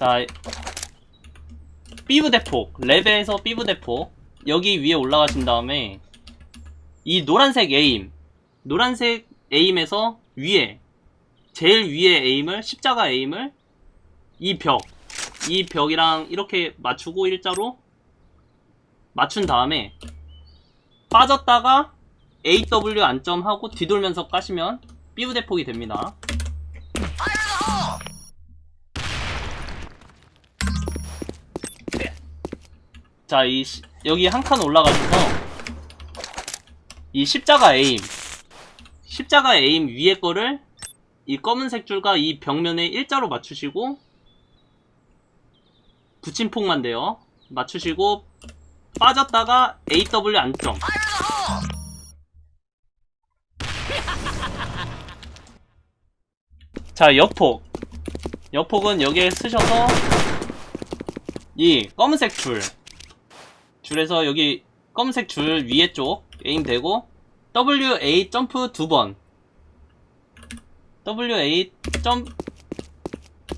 자, 삐부 대폭, 랩에서 삐부 대폭, 여기 위에 올라가신 다음에, 이 노란색 에임, 노란색 에임에서 위에, 제일 위에 에임을, 십자가 에임을, 이 벽, 이 벽이랑 이렇게 맞추고 일자로, 맞춘 다음에, 빠졌다가, AW 안점하고 뒤돌면서 까시면, 삐부 대폭이 됩니다. 자, 이, 시- 여기 한 칸 올라가셔서, 이 십자가 에임, 십자가 에임 위에 거를 이 검은색 줄과 이 벽면에 일자로 맞추시고, 붙임폭만 돼요. 맞추시고, 빠졌다가 AW 안점. 자, 옆폭. 옆폭은 여기에 쓰셔서, 이 검은색 줄. 줄에서 여기 검은색 줄 위에 쪽 에임 되고 WA 점프 두 번. WA 점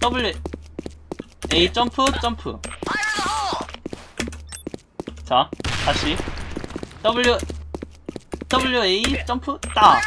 W A 점프 점프. 자, 다시 W WA 점프 딱.